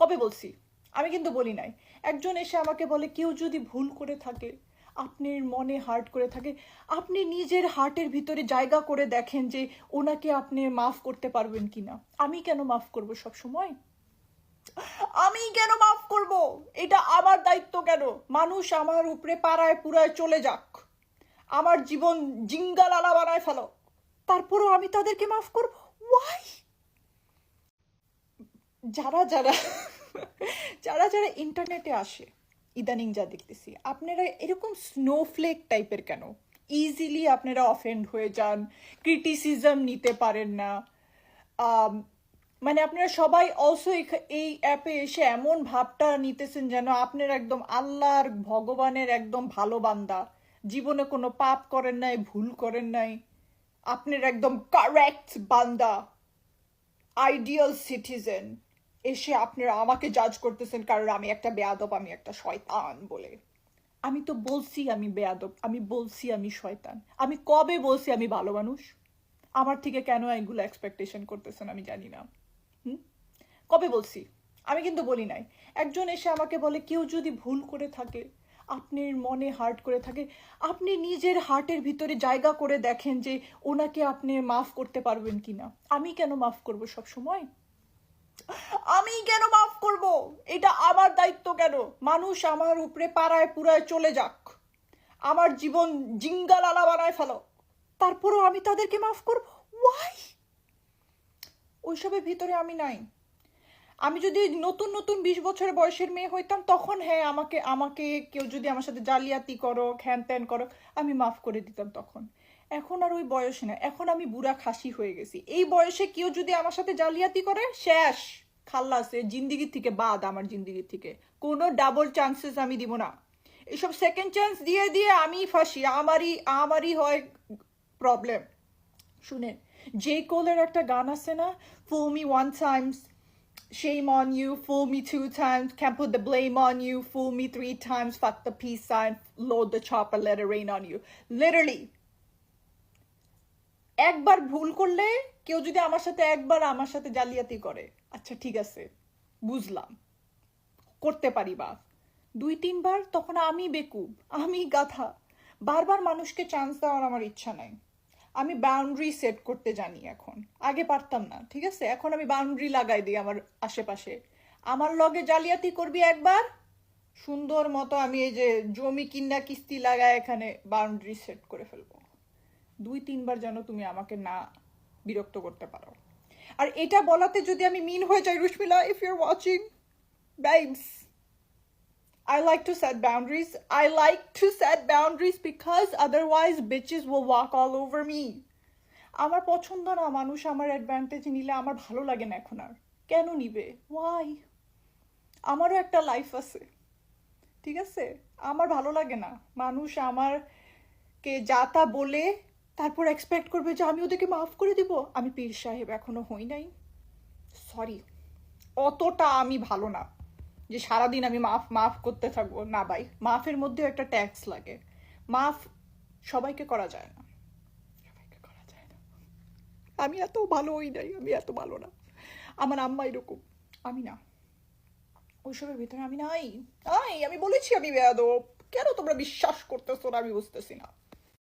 কবে বলছি? আমি কিন্তু বলি নাই। একজন এসে আমাকে বলে, কেউ যদি ভুল করে থাকে, আপনার মনে হার্ট করে থাকে, আপনি নিজের হার্টের ভিতরে জায়গা করে দেখেন যে ওনাকে আপনি মাফ করতে পারবেন কিনা। আমি কেন মাফ করব সব সময় আমি কেন মাফ করব? এটা আমার দায়িত্ব কেন? মানুষ আমার উপরে পাড়ায় পুরায় চলে যাক। আমার জীবন জিঙ্গালালা বানায় ফেলো। তারপরও আমি তাদেরকে মাফ করব? ওয়াই যারা যারা যারা যারা ইন্টারনেটে আসে, ইদানিং যা দেখতেছি, আপনারা এরকম স্নোফ্লেক টাইপের কেন? ইজিলি আপনারা অফেন্ড হয়ে যান ক্রিটিসিজম নিতে পারেন না। মানে আপনারা সবাই অলসো এই অ্যাপে এসে এমন ভাবটা নিতেছেন যেন আপনার একদম আল্লাহর, ভগবানের একদম ভালো বান্দা। জীবনে কোনো পাপ করেন নাই, ভুল করেন নাই। আপনার একদম কারেক্ট বান্দা। আইডিয়াল সিটিজেন এসে আপনারা আমাকে জাজ করতেছেন, কারণ আমি একটা বেয়াদব, আমি একটা শয়তান বলে। আমি তো বলছি আমি বেয়াদব, আমি বলছি আমি শয়তান। আমি কবে বলছি আমি ভালো মানুষ? আমার থেকে কেন এগুলো এক্সপেকটেশন করতেছেন আমি জানি না। হুম? কবে বলছি? আমি কিন্তু বলি নাই। একজন এসে আমাকে বলে, কেউ যদি ভুল করে থাকে, আপনার মনে হার্ট করে থাকে, আপনি নিজের হার্টের ভিতরে জায়গা করে দেখেন যে ওনাকে আপনি মাফ করতে পারবেন কিনা। আমি কেন মাফ করব সব সময় আমি কেন মাফ করব? এটা আমার দায়িত্ব কেন? মানুষ আমার উপরে পাড়ায় পুরায় চলে যাক। আমার জীবন জিঙ্গালালা বানায় ফেলো। তারপরও আমি তাদেরকে মাফ করব? ওয়াই ওইসবের ভিতরে আমি নাই। আমি যদি নতুন নতুন বিশ বছরের বয়সের মেয়ে হইতাম, তখন হ্যাঁ আমাকে আমাকে কেউ যদি আমার সাথে জালিয়াতি করো খ্যান ত্যান করো আমি মাফ করে দিতাম তখন। এখন আর ওই বয়স না। এখন আমি বুড়া খাসি হয়ে গেছি। এই বয়সে কেউ যদি আমার সাথে জালিয়াতি করে, শেষ। খাল্লাসে জিন্দিগি থেকে বাদ আমার জিন্দিগি থেকে কোনো ডাবল চান্সেস আমি দিব না এসব সেকেন্ড চান্স দিয়ে দিয়ে আমি ফাঁসি আমারই আমারই হয় প্রবলেম শুনেন জে কোলের একটা গান আছে না fool me one times Shame on you, fool me two times, can't put the blame on you, fool me three times, fuck the peace sign, load the chopper, let it rain on you. Literally. একবার ভুল করলে কেউ যদি আমার সাথে একবার আমার সাথে জালিয়াতি করে আচ্ছা ঠিক আছে, বুঝলাম, করতে পারি বা। দুই তিনবার তখন আমি বেকুব, আমি গাধা, বারবার মানুষকে চান্স দেওয়ার আমার ইচ্ছা নাই। আমি বাউন্ডারি সেট করতে জানি এখন, আগে পারতাম না, ঠিক আছে? এখন আমি বাউন্ডারি লাগাই দিই আমার আশেপাশে। আমার লগে জালিয়াতি করবি একবার? সুন্দর মতো আমি এই যে জমি কিনা কিস্তি লাগায় এখানে বাউন্ডারি সেট করে ফেলব। দুই তিনবার যেন তুমি আমাকে না বিরক্ত করতে পারো। আর এটা বলাতে যদি আমি মিন হয়ে যাই, Rushmila if you're watching vibes I like to set boundaries. I like to set boundaries because otherwise bitches will walk all over me. আমার পছন্দ না মানুষ আমার অ্যাডভান্টেজ নিলে আমার ভালো লাগে না এখন আর। কেন নিবে? ওয়াই আমারও একটা লাইফ আছে। ঠিক আছে? আমার ভালো লাগে না। মানুষ আমারকে যা তা বলে তারপর এক্সপেক্ট করবে যে আমি ওদেরকে মাফ করে দিব। আমি পীর সাহেব এখনও হই নাই। সরি অতটা আমি ভালো না যে সারাদিন আমি মাফ মাফ করতে থাকব। না ভাই, মাফের মধ্যেও একটা ট্যাক্স লাগে। মাফ সবাইকে করা যায় না। সবাইকে করা যায় না। আমি এত ভালো হই নাই, আমি এত ভালো না। আমার আম্মা এরকম। আমি না। ওইসবের ভিতরে আমি নাই। নাই, আমি বলেছি আমি বেয়াদব। কেন তোমরা বিশ্বাস করতেছো না? আমি বুঝতেছি না।